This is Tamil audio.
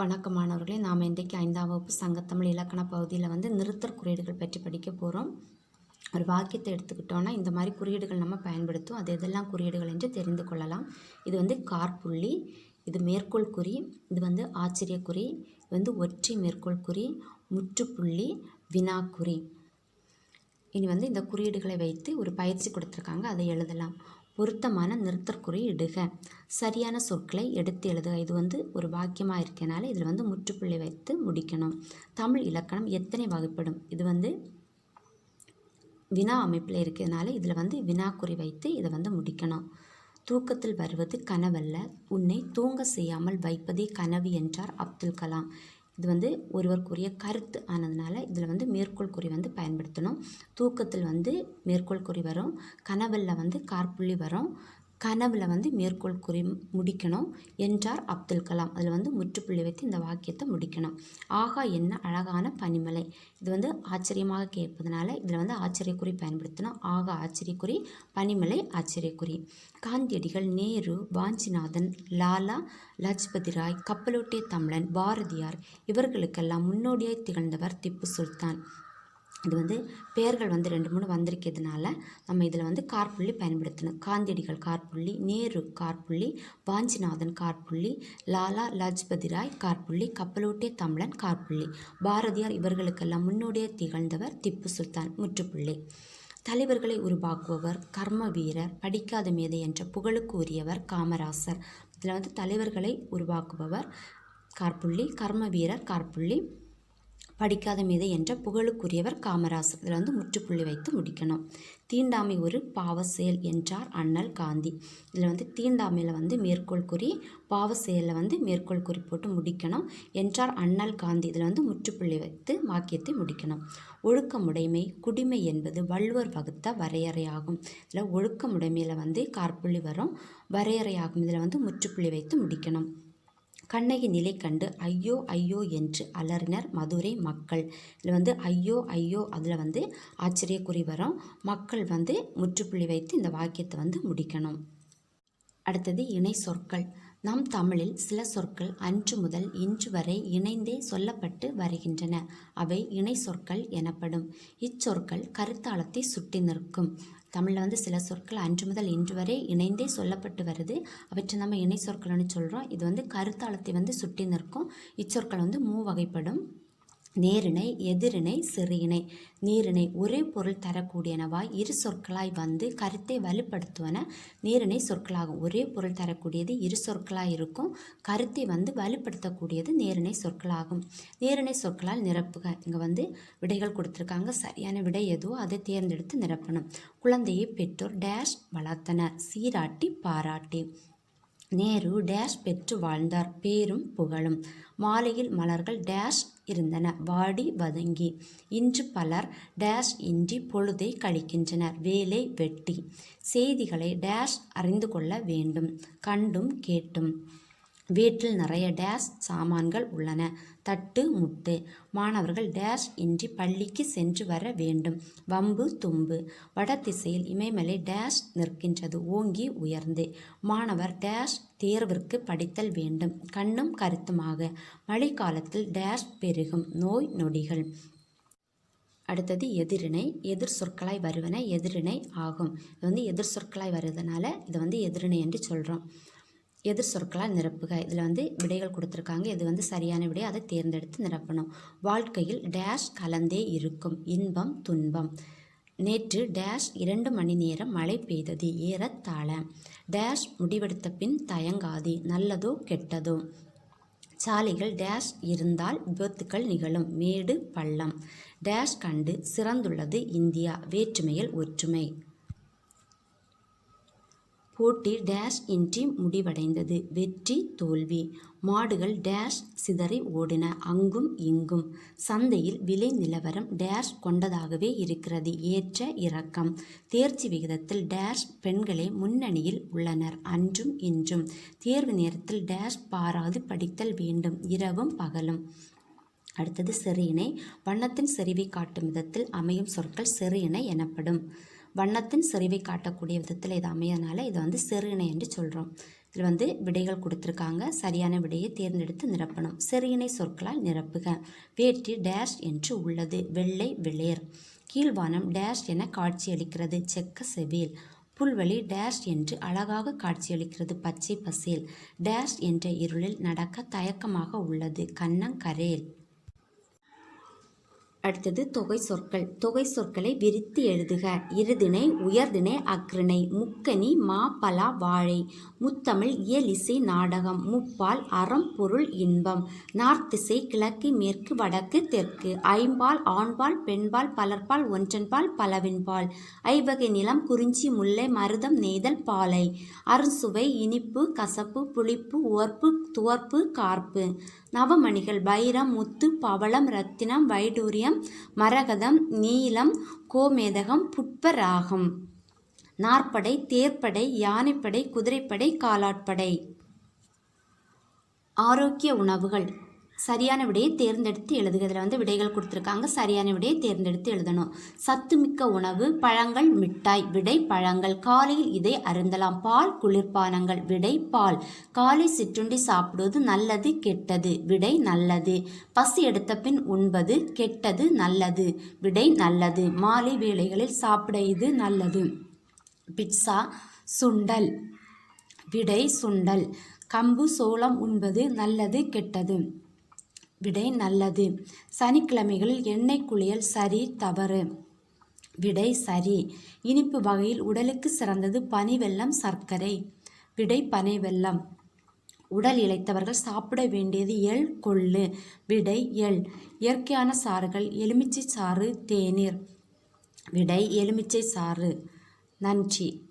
வணக்கம் மாணவர்களே நாம் இன்றைக்கு ஐந்தாம் வகுப்பு சங்கத்தமிழ் இலக்கண பகுதியில் வந்து நிறுத்தற் குறியீடுகள் பற்றி படிக்க போகிறோம் ஒரு வாக்கியத்தை எடுத்துக்கிட்டோன்னா இந்த மாதிரி குறியீடுகள் நம்ம பயன்படுத்தும் அது எதெல்லாம் குறியீடுகள் என்று தெரிந்து கொள்ளலாம். இது வந்து கார்புள்ளி இது மேற்கோள் குறி இது வந்து ஆச்சரியக்குறி இது வந்து ஒற்றை மேற்கோள் குறி முற்றுப்புள்ளி வினாக்குறி. இனி வந்து இந்த குறியீடுகளை வைத்து ஒரு பயிற்சி கொடுத்துருக்காங்க. அதை எழுதலாம். பொருத்தமான நிறுத்தற்குறி இடுக. சரியான சொற்களை எடுத்து எழுதுக. இது வந்து ஒரு வாக்கியமாக இருக்கனால இதில் வந்து முற்றுப்புள்ளி வைத்து முடிக்கணும். தமிழ் இலக்கணம் எத்தனை வகைப்படும்? இது வந்து வினா அமைப்பில் இருக்கிறதுனால இதில் வந்து வினாக்குறி வைத்து இதை வந்து முடிக்கணும். தூக்கத்தில் வருவது கனவல்ல. உன்னை தூங்க செய்யாமல் வைப்பதே கனவு என்றார் அப்துல் கலாம். இது வந்து ஒருவருக்குரிய கருத்து ஆனதுனால இதில் வந்து மேற்கோள் குறி வந்து பயன்படுத்தணும். தூக்கத்தில் வந்து மேற்கோள் குறி வரும். கனவல்ல வந்து கார்புள்ளி வரும். கனவுல வந்து மேற்கோள் குறி முடிக்கணும் என்றார் அப்துல் கலாம். அதில் வந்து முற்றுப்புள்ளி வைத்து இந்த வாக்கியத்தை முடிக்கணும். ஆகா என்ன அழகான பனிமலை. இது வந்து ஆச்சரியமாக கேட்பதனால இதில் வந்து ஆச்சரியக்குறி பயன்படுத்தணும். ஆகா ஆச்சரியக்குறி பனிமலை ஆச்சரியக்குறி. காந்தியடிகள் நேரு வாஞ்சிநாதன் லாலா லஜ்பதி ராய் கப்பலோட்டிய தமிழன் பாரதியார் இவர்களுக்கெல்லாம் முன்னோடியாய் திகழ்ந்தவர் திப்பு சுல்தான். இது வந்து பெயர்கள் வந்து ரெண்டு மூணு வந்திருக்கிறதுனால நம்ம இதில் வந்து கார்புள்ளி பயன்படுத்தணும். காந்தியடிகள் கார்புள்ளி நேரு கார்புள்ளி வாஞ்சிநாதன் கார்புள்ளி லாலா லஜ்பதி ராய் கார்புள்ளி கப்பலோட்டிய தமிழன் கார்புள்ளி பாரதியார் இவர்களுக்கெல்லாம் முன்னோடியே திகழ்ந்தவர் திப்பு சுல்தான் முற்றுப்புள்ளி. தலைவர்களை உருவாக்குபவர் கர்ம வீரர் படிக்காத மேதை என்ற புகழுக்கு உரியவர் காமராசர். இதில் வந்து தலைவர்களை உருவாக்குபவர் கார்புள்ளி கர்ம வீரர் கார்புள்ளி படிக்காத மீது என்ற புகழுக்குரியவர் காமராசர். இதில் வந்து முற்றுப்புள்ளி வைத்து முடிக்கணும். தீண்டாமை ஒரு பாவ செயல் என்றார் அண்ணல் காந்தி. இதில் வந்து தீண்டாமையில் வந்து மேற்கோள் குறி பாவ செயலில் வந்து மேற்கோள் குறி போட்டு முடிக்கணும் என்றார் அண்ணல் காந்தி. இதில் வந்து முற்றுப்புள்ளி வைத்து வாக்கியத்தை முடிக்கணும். ஒழுக்கமுடைமை குடிமை என்பது வள்ளுவர் வகுத்த வரையறையாகும். இதில் ஒழுக்கமுடைமையில் வந்து கார்புள்ளி வரும். வரையறையாகும். இதில் வந்து முற்றுப்புள்ளி வைத்து முடிக்கணும். கண்ணகி நிலை கண்டு ஐயோ ஐயோ என்று அலறினர் மதுரை மக்கள். இதில் வந்து ஐயோ ஐயோ அதில் வந்து ஆச்சரியக்குறி வரும். மக்கள் வந்து முற்றுப்புள்ளி வைத்து இந்த வாக்கியத்தை வந்து முடிக்கணும். அடுத்தது இணை சொற்கள். நம் தமிழில் சில சொற்கள் அன்று முதல் இன்று வரை இணைந்தே சொல்லப்பட்டு வருகின்றன. அவை இணை சொற்கள் எனப்படும். இச்சொற்கள் கருத்தாளத்தை சுட்டி நிற்கும். தமிழில் வந்து சில சொற்கள் அன்று முதல் இன்று வரை இணைந்தே சொல்லப்பட்டு வருது. அவற்றை நம்ம இணை சொற்கள்னு சொல்கிறோம் இது வந்து கருத்தாளத்தை வந்து சுட்டி நிற்கும். இச்சொற்கள் வந்து மூ வகைப்படும் நேரிணை எதிரிணை சிறியிணை நீரிணை ஒரே பொருள் தரக்கூடியனவாய் இரு சொற்களாய் வந்து கருத்தை வலுப்படுத்துவன. நீரிணை சொற்களாகும் ஒரே பொருள் தரக்கூடியது இரு சொற்களாய் இருக்கும். கருத்தை வந்து வலுப்படுத்தக்கூடியது நேரிணை சொற்களாகும். நேரிணை சொற்களால் நிரப்புக. இங்கே வந்து விடைகள் கொடுத்துருக்காங்க. சரியான விடை எதுவோ அதை தேர்ந்தெடுத்து நிரப்பணும். குழந்தையை பெற்றோர் டேஷ் வளர்த்தனர். சீராட்டி பாராட்டி. நேரு டேஷ் பெற்று வாழ்ந்தார். பேரும் புகழும். மாலையில் மலர்கள் டேஷ் இருந்தன. வாடி வதங்கி. இன்று பலர் டேஷ் இன்றி பொழுதை கழிக்கின்றனர். வேலை வெட்டி. செய்திகளை டேஷ் அறிந்து கொள்ள வேண்டும். கண்டும் கேட்டும். வீட்டில் நிறைய டேஷ் சாமான்கள் உள்ளன. தட்டு முட்டு. மாணவர்கள் டேஷ் இன்றி பள்ளிக்கு சென்று வர வேண்டும். வம்பு தும்பு. வட திசையில் இமயமலை டேஷ் நிற்கின்றது. ஓங்கி உயர்ந்து. மாணவர் டேஷ் தேர்விற்கு படித்தல் வேண்டும். கண்ணும் கருத்துமாக. மழைக்காலத்தில் டேஷ் பெருகும். நோய் நொடிகள். அடுத்தது எதிரிணை. எதிர் சொற்களாய் வருவன எதிரிணை ஆகும். இது வந்து எதிர் சொற்களாய் வருவதனால இதை வந்து எதிரிணை என்று சொல்கிறோம் எதிர் சொற்களால் நிரப்புக. இதில் வந்து விடைகள் கொடுத்துருக்காங்க. இது வந்து சரியான விடை. அதை தேர்ந்தெடுத்து நிரப்பணும். வாழ்க்கையில் டேஷ் கலந்தே இருக்கும். இன்பம் துன்பம். நேற்று டேஷ் இரண்டு மணி நேரம் மழை பெய்தது. ஏறத்தாழ. டேஷ் முடிவெடுத்த பின் தயங்காதி. நல்லதோ கெட்டதோ. சாலைகள் டேஷ் இருந்தால் விபத்துக்கள் நிகழும். மேடு பள்ளம். டேஷ் கண்டு சிறந்துள்ளது இந்தியா. வேற்றுமையில் ஒற்றுமை. போட்டி டேஷ் இன்றி முடிவடைந்தது. வெற்றி தோல்வி. மாடுகள் டேஷ் சிதறி ஓடின. அங்கும் இங்கும். சந்தையில் விலை நிலவரம் டேஷ் கொண்டதாகவே இருக்கிறது. ஏற்ற இறக்கம். தேர்ச்சி விகிதத்தில் டேஷ் பெண்களே முன்னணியில் உள்ளனர். அன்றும் இன்றும். தேர்வு நேரத்தில் டேஷ் பாராது படித்தல் வேண்டும். இரவும் பகலும். அடுத்தது செறியினை. வண்ணத்தின் செறிவை காட்டும் விதத்தில் அமையும் சொற்கள் செறியினை எனப்படும். வண்ணத்தின் செறிவை காட்டக்கூடிய விதத்தில் இது அமையறனால இதை வந்து செறியினை என்று சொல்கிறோம் இதில் வந்து விடைகள் கொடுத்துருக்காங்க. சரியான விடையை தேர்ந்தெடுத்து நிரப்பணும். செறியினை சொற்களால் நிரப்புக. வேட்டி டேஷ் என்று உள்ளது. வெள்ளை வெளிர் கீழ்வானம் டேஷ் என காட்சியளிக்கிறது. செக்க செவில் புல்வெளி டேஷ் என்று அழகாக காட்சியளிக்கிறது. பச்சை பசேல். டேஷ் என்ற இருளில் நடக்க தயக்கமாக உள்ளது. கண்ணங்கரேல் அடுத்தது தொகை சொற்கள். தொகை சொற்களை விரித்து எழுதுக. இருதிணை உயர்திணை அக்ரிணை முக்கனி மா பலா வாழை. முத்தமிழ் இயலிசை நாடகம். முப்பால் அறம் பொருள் இன்பம். நார்த்திசை கிழக்கு மேற்கு வடக்கு தெற்கு. ஐம்பால் ஆண்பால் பெண்பால் பலர்பால் ஒன்றன்பால் பலவின்பால். ஐவகை நிலம் குறிஞ்சி முல்லை மருதம் நெய்தல் பாலை. அருசுவை இனிப்பு கசப்பு புளிப்பு உவர்ப்பு துவர்ப்பு கார்ப்பு. நவமணிகள் வைரம் முத்து பவளம் ரத்தினம் வைடூரியம் மரகதம் நீலம் கோமேதகம் புட்பராகம். நாற்படை தேர்ப்படை யானைப்படை குதிரைப்படை காலாட்படை. ஆரோக்கிய உணவுகள். சரியான விடையை தேர்ந்தெடுத்து எழுதுக. இதில் வந்து விடைகள் கொடுத்துருக்காங்க. சரியான விடையை தேர்ந்தெடுத்து எழுதணும். சத்துமிக்க உணவு பழங்கள் மிட்டாய் விடை பழங்கள். காலையில் இதை அருந்தலாம். பால் குளிர்பானங்கள் விடை பால். காலை சிற்றுண்டி சாப்பிடுவது நல்லது கெட்டது. விடை நல்லது. பசி எடுத்த பின் உண்பது கெட்டது நல்லது. விடை நல்லது. மாலை வேளைகளில் சாப்பிட இது நல்லது. பிட்சா சுண்டல். விடை சுண்டல். கம்பு சோளம் உண்பது நல்லது கெட்டது. விடை நல்லது. சனிக்கிழமைகளில் எண்ணெய் குளியல் சரி தவறு. விடை சரி. இனிப்பு வகையில் உடலுக்கு சிறந்தது பனிவெல்லம் சர்க்கரை. விடை பனைவெல்லம் உடல் இழைத்தவர்கள் சாப்பிட வேண்டியது எள் கொள்ளு. விடை எள். இயற்கையான சாறுகள் எலுமிச்சை சாறு தேநீர். விடை எலுமிச்சை சாறு. நன்றி.